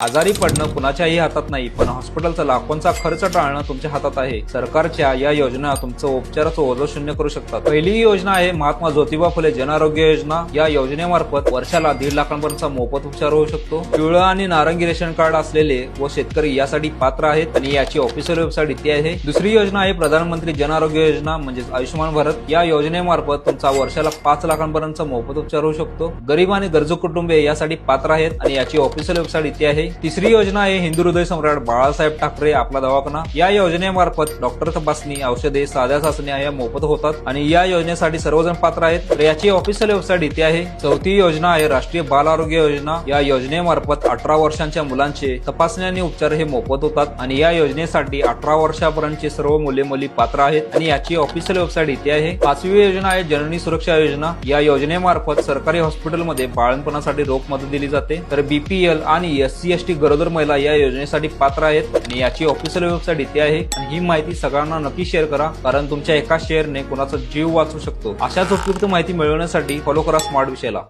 आजारी पडणं कुणाच्याही हातात नाही पण हॉस्पिटलचा लाखोंचा खर्च टाळणं तुमच्या हातात आहे. सरकारच्या या योजना तुमचं उपचाराचं ओझं शून्य करू शकतात. पहिली योजना आहे महात्मा ज्योतिबा फुले जन आरोग्य योजना. या योजनेमार्फत वर्षाला दीड लाखांपर्यंत मोफत उपचार होऊ शकतो. पिवळं आणि नारंगी रेशन कार्ड असलेले व शेतकरी यासाठी पात्र आहेत आणि याची ऑफिशियल वेबसाईट इथे आहे. दुसरी योजना आहे प्रधानमंत्री जन आरोग्य योजना म्हणजेच आयुष्यमान भारत. या योजनेमार्फत तुमचा वर्षाला पाच लाखांपर्यंत मोफत उपचार होऊ शकतो. गरीब आणि गरजू कुटुंबे यासाठी पात्र आहेत आणि याची ऑफिशियल वेबसाईट इथे आहे. तिसरी योजना आहे हिंदू हृदय सम्राट बाळासाहेब ठाकरे आपला दवाखाना. या योजनेमार्फत डॉक्टर तपासणी औषधे साध्या चाचण्या या मोफत होतात आणि या योजनेसाठी सर्वजण पात्र आहेत. तर याची ऑफिशियल वेबसाईट इथे आहे. चौथी योजना आहे राष्ट्रीय बाल आरोग्य योजना. या योजनेमार्फत अठरा वर्षांच्या मुलांचे तपासणी आणि उपचार हे मोफत होतात आणि या योजनेसाठी अठरा वर्षापर्यंतचे सर्व मुले मुली पात्र आहेत आणि याची ऑफिशियल वेबसाईट इथे आहे. पाचवी योजना आहे जननी सुरक्षा योजना. या योजनेमार्फत सरकारी हॉस्पिटलमध्ये बाळणपणासाठी रोख मदत दिली जाते. तर बीपीएल आणि एस सी एस टी गरोदर महिला या योजनेसाठी पात्र आहेत आणि याची ऑफिशियल वेबसाईट इथे आहे. आणि ही माहिती सगळ्यांना नक्की शेअर करा कारण तुमच्या एका शेअरने कोणाचा जीव वाचू शकतो. अशाच उपयुक्त माहिती मिळवण्यासाठी फॉलो करा स्मार्ट विषयाला